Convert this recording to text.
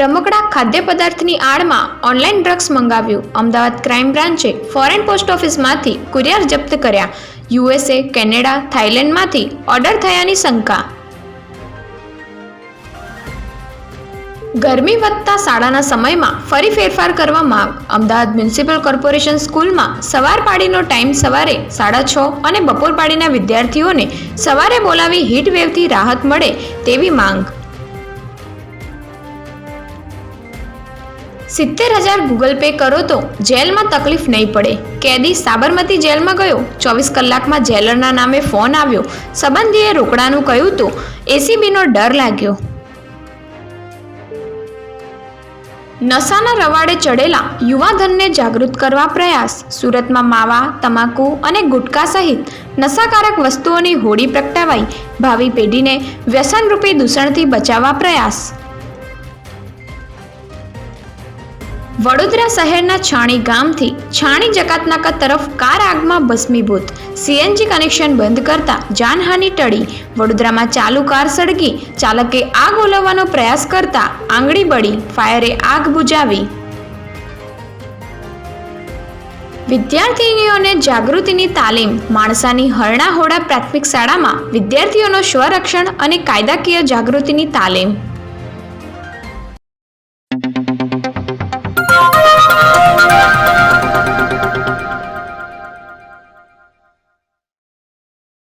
રમકડા ખાદ્ય પદાર્થની આડમાં ઓનલાઈન ડ્રગ્સ મંગાવ્યું. અમદાવાદ ક્રાઇમ બ્રાન્ચે ફોરેન પોસ્ટ ઓફિસમાંથી કુરિયર જપ્ત કર્યા. યુએસએ કેનેડા થાઇલેન્ડમાંથી ઓર્ડર થયાની શંકા. ગરમી વધતા શાળાના સમયમાં ફરી ફેરફાર કરવા માંગ. અમદાવાદ મ્યુનિસિપલ કોર્પોરેશન સ્કૂલમાં સવાર પાડીનો ટાઈમ સવારે સાડા છ અને બપોર પાડીના વિદ્યાર્થીઓને સવારે બોલાવી હીટ વેવથી રાહત મળે તેવી માંગ. સિત્તેર હજાર ગૂગલ પે કરો તો જેલમાં તકલીફ નહીં પડે. કેદી સાબરમતી જેલમાં ગયો. ચોવીસ કલાકમાં જેલરના નામે ફોન આવ્યો. સંબંધીએ રોકડાનું કહ્યું તો એસીબીનો ડર લાગ્યો. નશાના રવાડે ચડેલા યુવાધનને જાગૃત કરવા પ્રયાસ. સુરતમાં માવા, તમાકુ અને ગુટખા સહિત નશાકારક વસ્તુઓની હોડી પ્રગટાવાઈ. ભાવિ પેઢીને વ્યસનરૂપી દૂષણથી બચાવવા પ્રયાસ. વડોદરા શહેરના છાણી ગામથી છાણી જકાતનાકા તરફ કાર આગમાં ભસ્મીભૂત. સીએનજી કનેક્શન બંધ કરતા જાનહાનિ ટળી. વડોદરામાં ચાલુ કાર સળગી. ચાલકે આગ ઓલવવાનો પ્રયાસ કરતા આંગળી બળી. ફાયરે આગ બુજાવી. વિદ્યાર્થીનીઓને જાગૃતિની તાલીમ. માણસાની હરણાહોડા પ્રાથમિક શાળામાં વિદ્યાર્થીઓનો સ્વરક્ષણ અને કાયદાકીય જાગૃતિની તાલીમ.